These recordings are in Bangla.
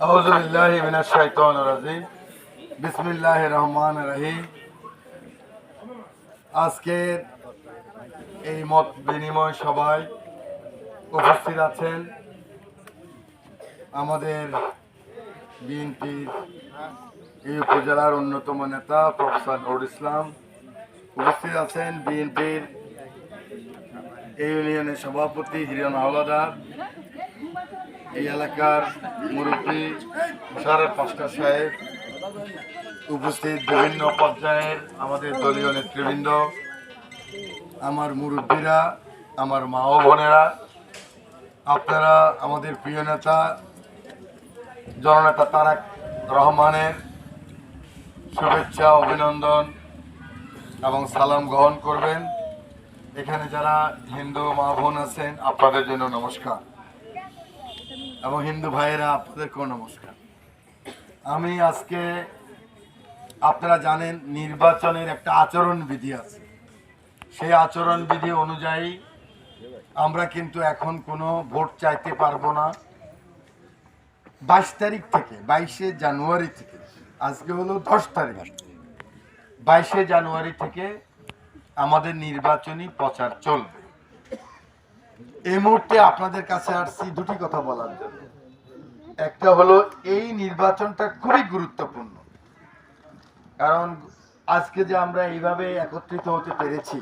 أعوذ بالله من الشيطان الرجيم بسم الله الرحمن الرحيم আজকের এই মত বিনিময় সভায় উপস্থিত আছেন আমাদের বিএনপির এই উপজেলার অন্যতম নেতা প্রফেসর নুরুল ইসলাম উপস্থিত আছেন বিএনপির এই ইউনিয়নের সভাপতি হিরণ হাওলাদার। এই এলাকার মুরব্বী সাড়ে পাঁচটা সাহেব। উপস্থিত বিভিন্ন পর্যায়ের আমাদের দলীয় নেতৃবৃন্দ, আমার মুরব্বীরা, আমার মা ও বোনেরা, আপনারা, আমাদের প্রিয় নেতা, জননেতা তারাক রহমানের শুভেচ্ছা, অভিনন্দন। এবং সালাম গ্রহণ করবেন। এখানে যারা হিন্দু মা বোন আছেন, আপনাদের জন্য নমস্কার। এবং হিন্দু ভাইয়েরা, আপনাদেরকেও নমস্কার। আমি আজকে, আপনারা জানেন, নির্বাচনের একটা আচরণ বিধি আছে। সেই আচরণ বিধি অনুযায়ী আমরা কিন্তু এখন কোনো ভোট চাইতে পারব না। বাইশ তারিখ থেকে, বাইশে জানুয়ারি থেকে, আজকে হলো দশ তারিখ। বাইশে জানুয়ারি থেকে আমাদের নির্বাচনী প্রচার চলবে। এই মুহূর্তে আপনাদের কাছে আসছি দুটি কথা বলার জন্য। একটা হলো, এই নির্বাচনটা খুবই গুরুত্বপূর্ণ। কারণ আজকে যে আমরা এইভাবে একত্রিত হতে পেরেছি,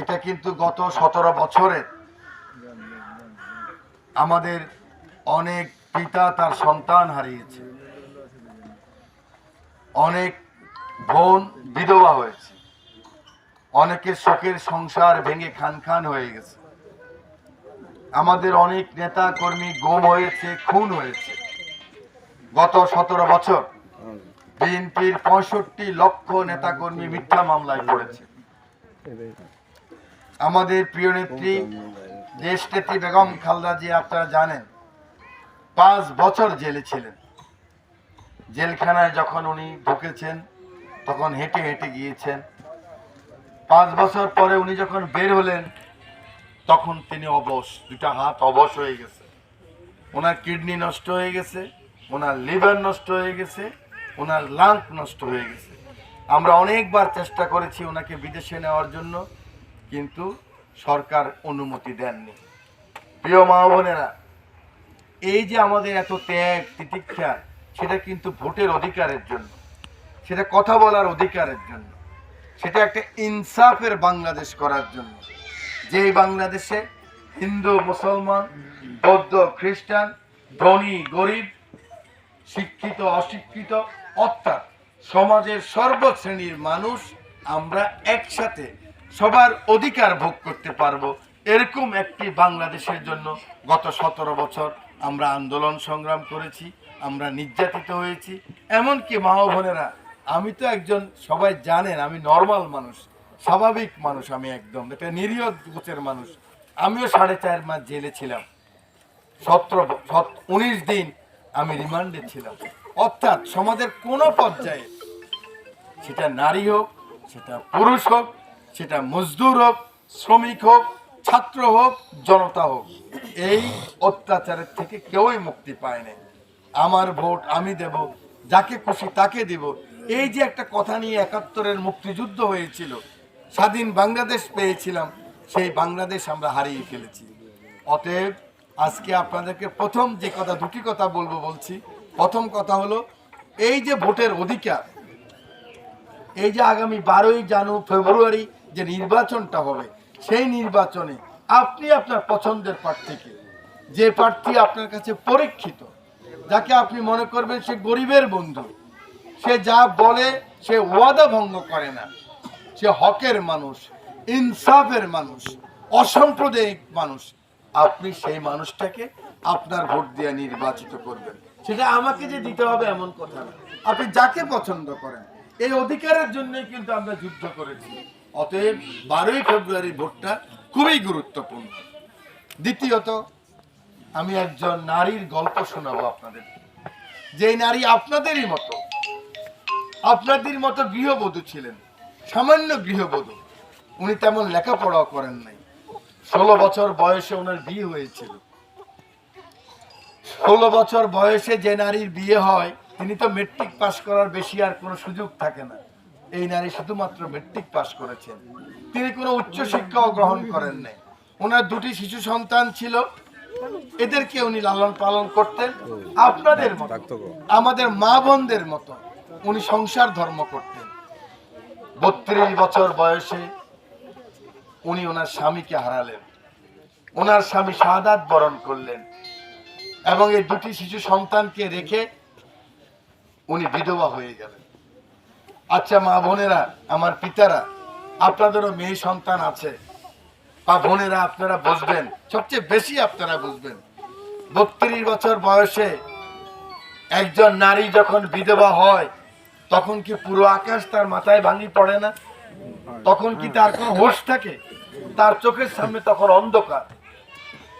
এটা কিন্তু গত সতেরো বছরের আমাদের অনেক পিতা তার সন্তান হারিয়েছে। অনেক বোন বিধবা হয়েছে। অনেকের শোকের সংসার ভেঙে খান খান হয়ে গেছে। আমাদের অনেক নেতা কর্মী গুম হয়েছে, খুন হয়েছে। গত সতেরো বছর বিএনপির পঁয়ষট্টি লক্ষ নেতা কর্মী মিথ্যা মামলায় পড়েছে। আমাদের প্রিয় নেত্রী দেশ নেত্রী বেগম খালদা জি আপনারা জানেন, পাঁচ বছর জেলে ছিলেন। জেলখানায় যখন উনি ঢুকেছেন তখন হেঁটে হেঁটে গিয়েছেন। পাঁচ বছর পরে উনি যখন বের হলেন, তখন তিনি অবশ দুটা হাত অবশ হয়ে গেছে। ওনার কিডনি নষ্ট হয়ে গেছে, ওনার লিভার নষ্ট হয়ে গেছে, ওনার লাংস নষ্ট হয়ে গেছে। আমরা অনেকবার চেষ্টা করেছি ওনাকে বিদেশে নেওয়ার জন্য, কিন্তু সরকার অনুমতি দেননি। প্রিয় মা বোনেরা, এই যে আমাদের এত ত্যাগ, তিতিক্ষা, সেটা কিন্তু ভোটের অধিকারের জন্য। সেটা কথা বলার অধিকারের জন্য। সেটা একটা ইনসাফের বাংলাদেশ করার জন্য। যেই বাংলাদেশে হিন্দু, মুসলমান, বৌদ্ধ, খ্রিস্টান, ধনী, গরিব, শিক্ষিত, অশিক্ষিত, অর্থাৎ সমাজের সর্বশ্রেণীর মানুষ আমরা একসাথে সবার অধিকার ভোগ করতে পারব, এরকম একটি বাংলাদেশের জন্য গত সতেরো বছর আমরা আন্দোলন সংগ্রাম করেছি, আমরা নির্যাতিত হয়েছি, এমনকি মা বোনেরা আমি তো একজন, সবাই জানেন, আমি নর্মাল মানুষ, স্বাভাবিক মানুষ আমি একদম একটা নিরীহ গোচের মানুষ। আমিও সাড়ে চার মাস জেলে ছিলাম। সতেরো উনিশ দিন আমি রিমান্ডে ছিলাম। অর্থাৎ সমাজের কোনো পর্যায়ে সেটা নারী হোক, সেটা পুরুষ হোক, সেটা মজদুর হোক, শ্রমিক হোক, ছাত্র হোক, জনতা হোক, এই অত্যাচারের থেকে কেউই মুক্তি পায় না আমার ভোট আমি দেব, যাকে খুশি তাকে দেব। এই যে একটা কথা নিয়ে একাত্তরের মুক্তিযুদ্ধ হয়েছিল, স্বাধীন বাংলাদেশ পেয়েছিলাম, সেই বাংলাদেশ আমরা হারিয়ে ফেলেছি। অতএব আজকে আপনাদেরকে প্রথম যে কথা, দুটি কথা বলব বলছি। প্রথম কথা হলো, এই যে ভোটের অধিকার, এই যে আগামী বারোই জানু, ফেব্রুয়ারি যে নির্বাচনটা হবে, সেই নির্বাচনে আপনি আপনার পছন্দের প্রার্থীকে, যে প্রার্থী আপনার কাছে পরীক্ষিত, যাকে আপনি মনে করবেন সে গরিবের বন্ধু সে যা বলে, সে ওয়াদা ভঙ্গ করে না। সে হকের মানুষ, ইনসাফের মানুষ, অসাম্প্রদায়িক মানুষ। আপনি সেই মানুষটাকে আপনার ভোট দিয়ে নির্বাচিত করবেন। সেটা আমাকে যে দিতে হবে এমন কথা না। আপনি যাকে পছন্দ করেন, এই অধিকারের জন্যই কিন্তু আমরা যুদ্ধ করেছি। অতএব বারোই ফেব্রুয়ারি ভোটটা খুবই গুরুত্বপূর্ণ। দ্বিতীয়ত, আমি একজন নারীর গল্প শোনাবো আপনাদের। যে নারী আপনাদেরই মতো আপনাদের মতো গৃহবধূ ছিলেন। সামান্য গৃহবধূ। উনি তেমন লেখাপড়াও করেন নাই। ষোলো বছর বয়সে ওনার বিয়ে হয়েছিল। ষোলো বছর বয়সে যে নারীর বিয়ে হয় তিনি তো মেট্রিক পাস করার বেশি আর কোনো সুযোগ থাকে না। এই নারী শুধুমাত্র মেট্রিক পাস করেছেন। তিনি কোনো উচ্চ শিক্ষাও গ্রহণ করেন নাই। ওনার দুটি শিশু সন্তান ছিল। এদেরকে উনি লালন পালন করতেন। আপনাদের মতো আমাদের মা বোনদের মতো। উনি সংসার ধর্ম করতেন। বত্রিশ বছর বয়সে উনি ওনার স্বামীকে হারালেন। ওনার স্বামী শাহাদাত বরণ করলেন এবং এই দুটি শিশু সন্তানকে রেখে উনি বিধবা হয়ে গেলেন। আচ্ছা মা বোনেরা, আমার পিতারা, আপনাদেরও মেয়ে সন্তান আছে। বা বোনেরা, আপনারা বুঝবেন, সবচেয়ে বেশি আপনারা বুঝবেন, বত্রিশ বছর বয়সে একজন নারী যখন বিধবা হয় তখন কি পুরো আকাশ তার মাথায় ভাঙি পড়ে না? তখন কি তার কোনো হোশ থাকে? তার চোখের সামনে তখন অন্ধকার।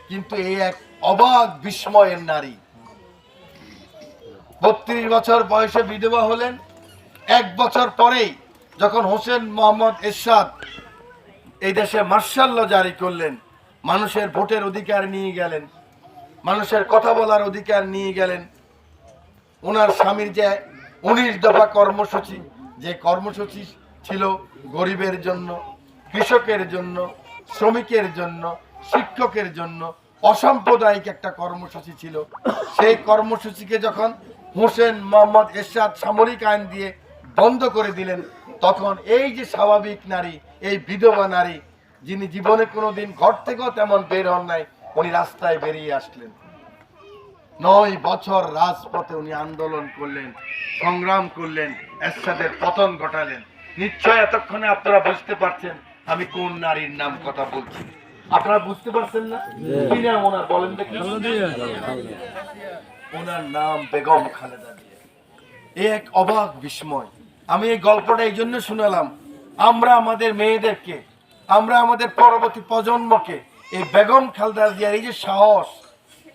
কিন্তু এই এক অবাক বিস্ময়ের নারী। বত্রিশ বছর বয়সে বিধবা হলেন। এক বছর পরেই যখন হোসেন মোহাম্মদ এরশাদ এই দেশে মার্শাল ল জারি করলেন, মানুষের ভোটের অধিকার নিয়ে গেলেন, মানুষের কথা বলার অধিকার নিয়ে গেলেন, ওনার স্বামীর যে উনিশ দফা কর্মসূচি, যে কর্মসূচি ছিল গরিবের জন্য, কৃষকের জন্য, শ্রমিকের জন্য, শিক্ষকের জন্য, অসাম্প্রদায়িক একটা কর্মসূচি ছিল। সেই কর্মসূচিকে যখন হোসেন মোহাম্মদ এরশাদ সামরিক আইন দিয়ে বন্ধ করে দিলেন, তখন এই যে স্বাভাবিক নারী, এই বিধবা নারী, যিনি জীবনে কোনোদিন ঘর থেকেও তেমন বের হন নাই, উনি রাস্তায় বেরিয়ে আসলেন। নয় বছর রাজপথে উনি আন্দোলন করলেন সংগ্রাম করলেন এরশাদের পতন ঘটালেন। নিশ্চয় এতক্ষণে আপনারা বুঝতে পারছেন আমি কোন নারীর নাম কথা বলছি। আপনারা বুঝতে পারছেন না? কি নাম ওনার? বলেন দেখি। ওনার নাম বেগম খালেদা জিয়া। এ এক অবাক বিস্ময়। আমি এই গল্পটা এই জন্য শুনালাম আমরা আমাদের মেয়েদেরকে আমরা আমাদের পরবর্তী প্রজন্মকে এই বেগম খালেদা জিয়ার এই যে সাহস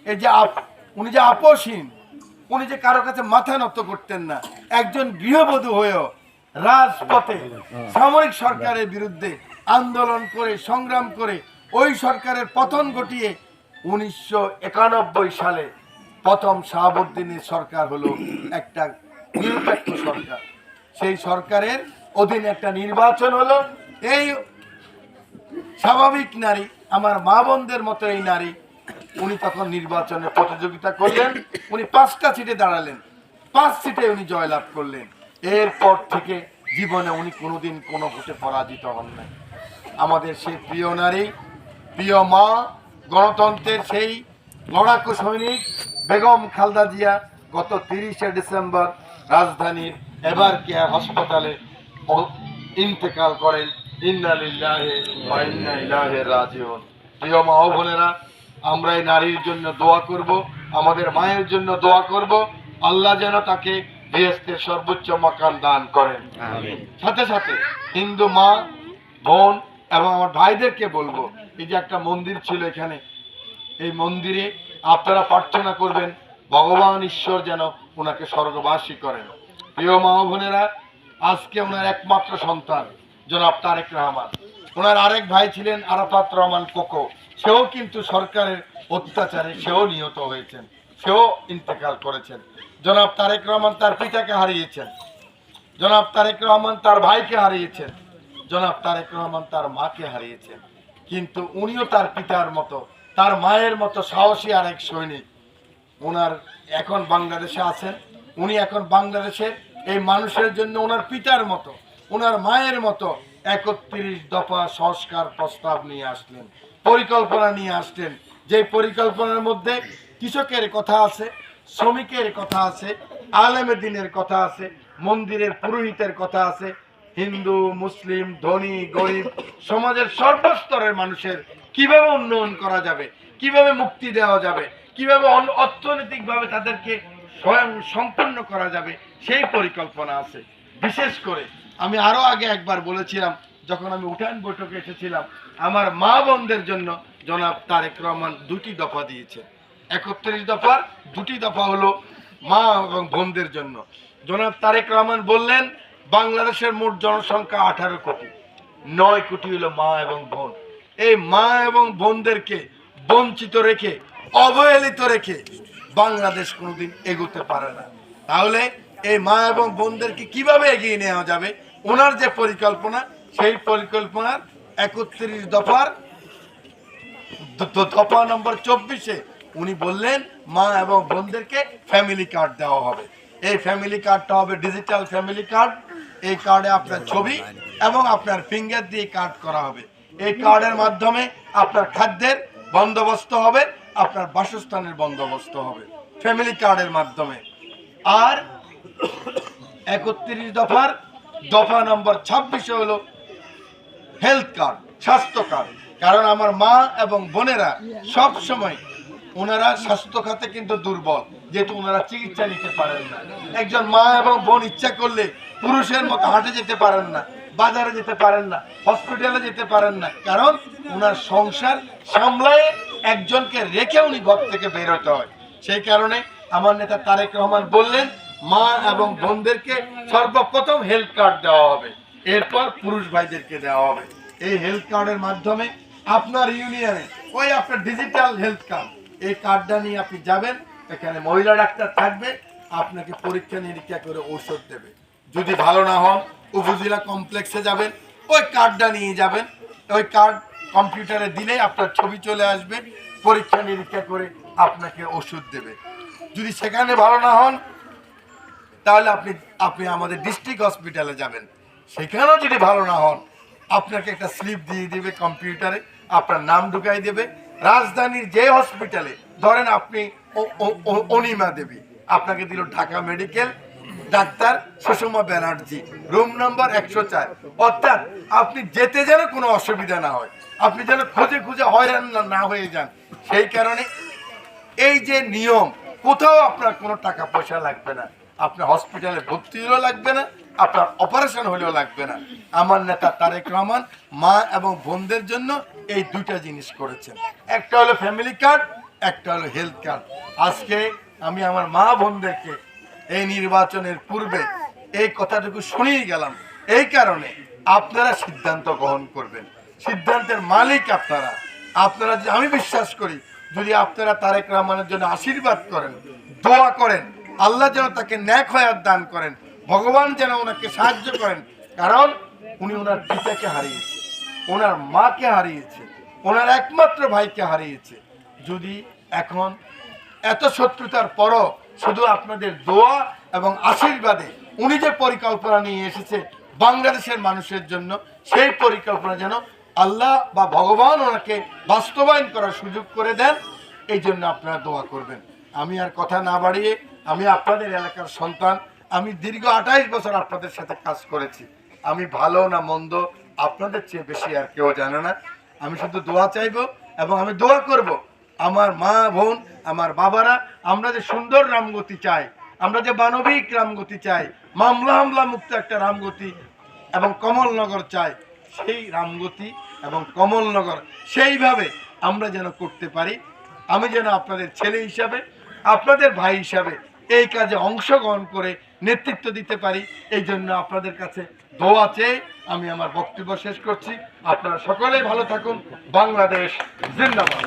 এই যে উনি যে আপোষহীন, উনি যে কারও কাছে মাথা নত করতেন না, একজন গৃহবধূ হয়েও রাজপথে সামরিক সরকারের বিরুদ্ধে আন্দোলন করে, সংগ্রাম করে, ওই সরকারের পতন ঘটিয়ে উনিশশো একানব্বই সালে প্রথম শাহাবুদ্দিনের সরকার হলো একটা নিরপেক্ষ সরকার। সেই সরকারের অধীনে একটা নির্বাচন হলো। এই স্বাভাবিক নারী, আমার মা বোনদের মতো এই নারী উনি তখন নির্বাচনে প্রতিযোগিতা করলেন, উনি পাঁচটা সিটে দাঁড়ালেন। পাঁচ সিটে উনি জয়লাভ করলেন। এরপর থেকে জীবনে উনি কোনোদিন কোনো ভোটে পরাজিত হন নাই। আমাদের সেই প্রিয় নারী, প্রিয় মা, গণতন্ত্রের সেই লড়াকু সৈনিক, বেগম খালদা জিয়া, গত তিরিশে ডিসেম্বর রাজধানীর এবার কেয়ার হাসপাতালে ইন্তেকাল করেন। ইন্না লিল্লাহি রাজিউন। প্রিয় মা ও বোনেরা আমরা এই নারীর জন্য দোয়া করব আমাদের মায়ের জন্য দোয়া করব আল্লাহ যেন তাকে বেহেস্তের সর্বোচ্চ মাকান দান করেন। সাথে সাথে হিন্দু মা বোন এবং আমার ভাইদেরকে বলব এই যে একটা মন্দির ছিল এখানে এই মন্দিরে আপনারা প্রার্থনা করবেন ভগবান ঈশ্বর যেন ওনাকে স্বর্গবাসী করেন। প্রিয় মা বোনেরা আজকে ওনার একমাত্র সন্তান জনাব তারেক রহমান। ওনার আরেক ভাই ছিলেন আরাফাত রহমান কোকো। সেও কিন্তু সরকারের অত্যাচারে, সেও নিহত হয়েছেন, সেও ইন্তেকাল করেছেন। জনাব তারেক রহমান তার পিতাকে হারিয়েছেন, জনাব তারেক রহমান তার ভাইকে হারিয়েছেন, জনাব তারেক রহমান তার মাকে হারিয়েছেন। কিন্তু উনিও তার পিতার মতো, তার মায়ের মতো সাহসী আর এক সৈনিক। ওনার এখন বাংলাদেশে আছেন, উনি এখন বাংলাদেশের এই মানুষের জন্য ওনার পিতার মতো ওনার মায়ের মতো একত্রিশ দফা সংস্কার প্রস্তাব নিয়ে আসলেন। পরিকল্পনা নিয়ে আসলেন যে পরিকল্পনার মধ্যে কৃষকের কথা আছে, শ্রমিকের কথা আছে, আলেমের দিনের কথা আছে, মন্দিরের পুরোহিতের কথা আছে, হিন্দু, মুসলিম, ধনী, গরিব, সমাজের সর্বস্তরের মানুষের কীভাবে উন্নয়ন করা যাবে, কীভাবে মুক্তি দেওয়া যাবে, কীভাবে অর্থনৈতিকভাবে তাদেরকে স্বয়ং সম্পন্ন করা যাবে, সেই পরিকল্পনা আছে। বিশেষ করে আমি আরও আগে একবার বলেছিলাম, যখন আমি উঠান বৈঠকে এসেছিলাম আমার মা বোনদের জন্য জনাব তারেক রহমান দুটি দফা দিয়েছে। একত্রিশ দফার দুটি দফা হলো মা এবং বোনদের জন্য। জনাব তারেক রহমান বললেন, বাংলাদেশের মোট জনসংখ্যা আঠারো কোটি, নয় কোটি হলো মা এবং বোন। এই মা এবং বোনদেরকে বঞ্চিত রেখে, অবহেলিত রেখে বাংলাদেশ কোনোদিন এগোতে পারে না। তাহলে এই মা এবং বোনদেরকে কীভাবে এগিয়ে নেওয়া যাবে? ওনার যে পরিকল্পনা, সেই পরিকল্পনার একত্রিশ দফার দফা নম্বর চব্বিশে উনি বললেন, মা এবং বোনদেরকে ফ্যামিলি কার্ড দেওয়া হবে। এই ফ্যামিলি কার্ডটা হবে ডিজিটাল ফ্যামিলি কার্ড এই কার্ডে আপনার ছবি এবং আপনার ফিঙ্গার দিয়ে কার্ড করা হবে। এই কার্ডের মাধ্যমে আপনার খাদ্যের বন্দোবস্ত হবে, আপনার বাসস্থানের বন্দোবস্ত হবে ফ্যামিলি কার্ডের মাধ্যমে। আর একত্রিশ দফার দফা নম্বর ছাব্বিশে হলো হেলথ কার্ড স্বাস্থ্য কার্ড কারণ আমার মা এবং বোনেরা সব সময় ওনারা স্বাস্থ্য খাতে কিন্তু দুর্বল, যেহেতু ওনারা চিকিৎসা নিতে পারেন না। একজন মা এবং বোন ইচ্ছা করলে পুরুষের মতো হাঁটে যেতে পারেন না, বাজারে যেতে পারেন না হসপিটালে যেতে পারেন না। কারণ ওনার সংসার সামলায় একজনকে রেখে উনি ঘর থেকে বেরোতে হয়। সেই কারণে আমার নেতা তারেক রহমান বললেন, মা এবং বোনদেরকে সর্বপ্রথম হেলথ কার্ড দেওয়া হবে। এরপর পুরুষ ভাইদেরকে দেওয়া হবে। এই হেলথ কার্ডের মাধ্যমে আপনার ইউনিয়নে ওই আপনার ডিজিটাল হেলথ কার্ড এই কার্ডটা নিয়ে আপনি যাবেন, এখানে মহিলা ডাক্তার থাকবে, আপনাকে পরীক্ষা নিরীক্ষা করে ঔষধ দেবে। যদি ভালো না হন, উপজেলা কমপ্লেক্সে যাবেন, ওই কার্ডটা নিয়ে যাবেন। ওই কার্ড কম্পিউটারে দিলেই আপনার ছবি চলে আসবে, পরীক্ষা নিরীক্ষা করে আপনাকে ওষুধ দেবে। যদি সেখানে ভালো না হন, তাহলে আপনি আপনি আমাদের ডিস্ট্রিক্ট হসপিটালে যাবেন। সেখানেও যদি ভালো না হন, আপনাকে একটা স্লিপ দিয়ে দেবে কম্পিউটারে, আপনার নাম ঢুকাই দেবে। রাজধানীর যে হসপিটালে ধরেন আপনি অনিমা দেবী, আপনাকে দিল Dhaka medical doctor Sushma Banerjee room number একশো চার। অর্থাৎ আপনি যেতে যেন কোনো অসুবিধা না হয়, আপনি যেন খুঁজে খুঁজে হয়রান না- হয়ে যান। সেই কারণে এই যে নিয়ম, কোথাও আপনার কোনো টাকা পয়সা লাগবে না। আপনার হসপিটালে ভর্তি লাগবে না আপনার অপারেশন হলেও লাগবে না। আমার নেতা তারেক রহমান, মা এবং বোনদের জন্য এই দুইটা জিনিস করেছেন। একটা হলো ফ্যামিলি কার্ড একটা হলো হেলথ কার্ড আজকে আমি আমার মা বোনদেরকে এই নির্বাচনের পূর্বে এই কথাটুকু শুনিয়ে গেলাম। এই কারণে আপনারা সিদ্ধান্ত গ্রহণ করবেন। সিদ্ধান্তের মালিক আপনারা। আপনারা যে আমি বিশ্বাস করি, যদি আপনারা তারেক রহমানের জন্য আশীর্বাদ করেন, দোয়া করেন, আল্লাহ যেন তাকে ন্যাক হয়াত দান করেন ভগবান যেন ওনাকে সাহায্য করেন। কারণ উনি ওনার পিতাকে হারিয়েছে, ওনার মাকে হারিয়েছে, ওনার একমাত্র ভাইকে হারিয়েছে। যদি এখন এত শত্রুতার পরও শুধু আপনাদের দোয়া এবং আশীর্বাদে উনি যে পরিকল্পনা নিয়ে এসেছে বাংলাদেশের মানুষের জন্য, সেই পরিকল্পনা যেন আল্লাহ বা ভগবান ওনাকে বাস্তবায়ন করার সুযোগ করে দেন, এই জন্য আপনারা দোয়া করবেন। আমি আর কথা না বাড়িয়ে আমি আপনাদের এলাকার সন্তান আমি দীর্ঘ আঠাইশ বছর আপনাদের সাথে কাজ করেছি। আমি ভালো না মন্দ, আপনাদের চেয়ে বেশি আর কেউ জানে না। আমি শুধু দোয়া চাইব এবং আমি দোয়া করব, আমার মা, বোন, আমার বাবারা, আমরা যে সুন্দর রামগতি চাই, আমরা যে মানবিক রামগতি চাই, মামলা হামলা মুক্ত একটা রামগতি এবং কমলনগর চাই, সেই রামগতি এবং কমলনগর সেইভাবে আমরা যেন করতে পারি। আমি যেন আপনাদের ছেলে হিসাবে, আপনাদের ভাই হিসাবে এই কাজে অংশগ্রহণ করে নেতৃত্ব দিতে পারি, এই জন্য আপনাদের কাছে দোয়া চেয়ে আমি আমার বক্তব্য শেষ করছি। আপনারা সকলেই ভালো থাকুন। বাংলাদেশ জিন্দাবাদ।